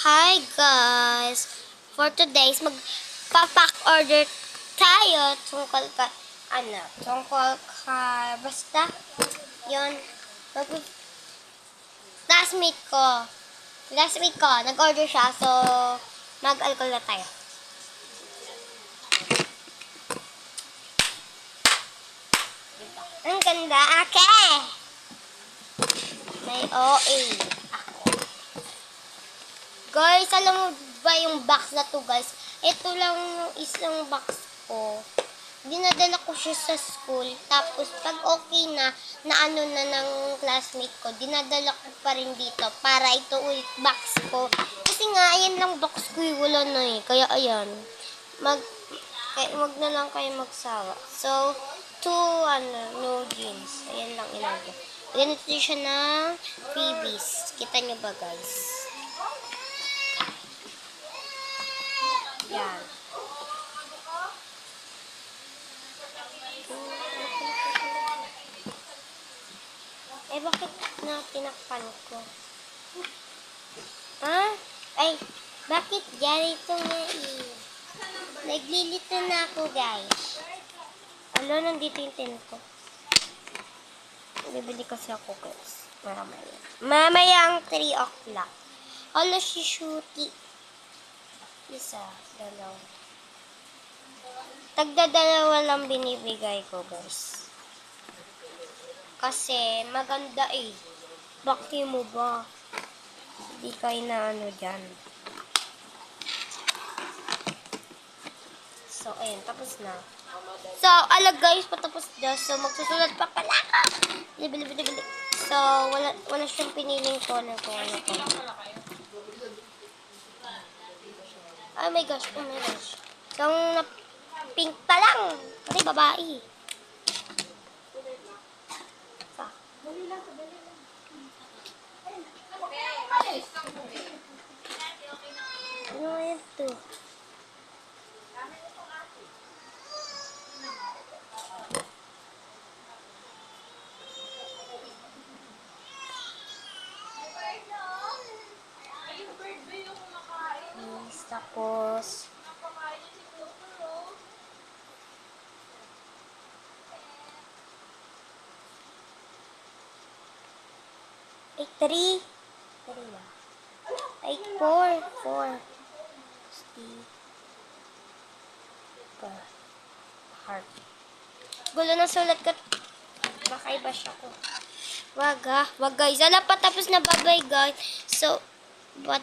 Hi guys! For today's magpapak order tayo tungkol ka, ano, tungkol ka, basta, yun, mag, classmate ko, classmate ko, nag-order siya, so, mag-alcohol na tayo. Ang ganda, ake! May OA. Guys, alam mo ba yung box na to, guys? Ito lang yung isang box ko. Dinadala ko siya sa school. Tapos, pag okay na, na ano na ng classmate ko, dinadala ko pa rin dito para ito ulit box ko. Kasi nga, ayan lang box ko, eh, wala na eh. Kaya, ayan. Mag, kaya, wag na lang kayo magsawa. So, two, ano, no jeans. Ayan lang ilagay. Ganito siya ng freebies. Kita nyo ba, guys? Yan. Eh, bakit na tinakpan ko? Ha? Ay, bakit ganito nga eh? Naglilito na ako, guys. Alo, nandito yung tin ko. Bibili kasi ako, guys. Mamaya. Mamaya ang 3 o'clock. Alo, si Shooty. Isa, dalawa. Tagdadalawa lang binibigay ko, guys. Kasi maganda eh. Bakti mo ba? Hindi kayo na ano dyan. So, ayun, tapos na. So, ala guys, patapos na. So, magsusulat pa pala ako. Bili, bili, bili. So, wala, wala siyang piniling corner kung ano ko. Oh my gosh, oh my gosh. So, na pink pa lang. Kasi babae. Ano ito? Tapos... Ay, three. Three ba? Ay, four. Four. Steve. Heart. Gulo na sulat ko. Baka iba siya ko. Wag ha. Wag guys. Wala pa tapos na. Bye-bye guys. So,